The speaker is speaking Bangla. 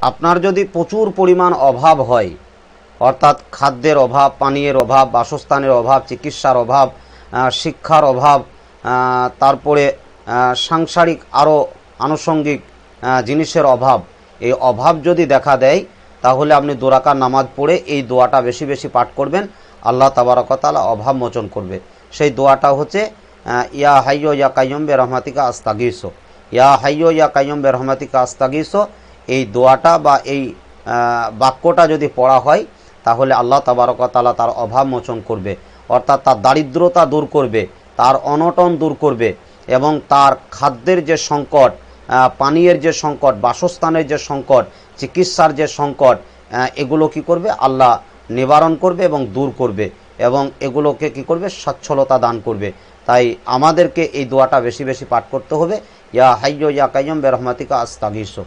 আপনার যদি প্রচুর পরিমাণ অভাব হয়, অর্থাৎ খাদ্যের অভাব, পানীয়ের অভাব, বাসস্থানের অভাব, চিকিৎসার অভাব শিক্ষার অভাব তারপরে সাংসারিক আরও আনুষঙ্গিক জিনিসের অভাব, এই অভাব যদি দেখা দেয়, তাহলে আপনি দোরাকার নামাজ পড়ে এই দোয়াটা বেশি বেশি পাঠ করবেন। আল্লাহ তাবারকতালা অভাব মোচন করবে। সেই দোয়াটা হচ্ছে ইয়া হাইয়ো ইয়া কাইয়ম বে রহমাতিকা আস্তাগিসো। ইয়া হাইয়ো ইয়া কাইয়ম বে রহমাতিকা আস্তাগিসো। এই দোয়াটা বা এই বাক্যটা যদি পড়া হয়, তাহলে আল্লাহ তাবারকতালা তার অভাব মোচন করবে। অর্থাৎ তার দারিদ্রতা দূর করবে, তার অনটন দূর করবে এবং তার খাদ্যের যে সংকট পানীয়ের যে সংকট, বাসস্থানের যে সংকট, চিকিৎসার যে সংকট এগুলো কি করবে? আল্লাহ নিবারণ করবে এবং দূর করবে এবং এগুলোকে কি করবে? সচ্ছলতা দান করবে। তাই আমাদেরকে এই দোয়াটা বেশি বেশি পাঠ করতে হবে। ইয়া হাইয়ো ইয়া কাইয়ম বে রহমাতিকা আস্তাগিসো।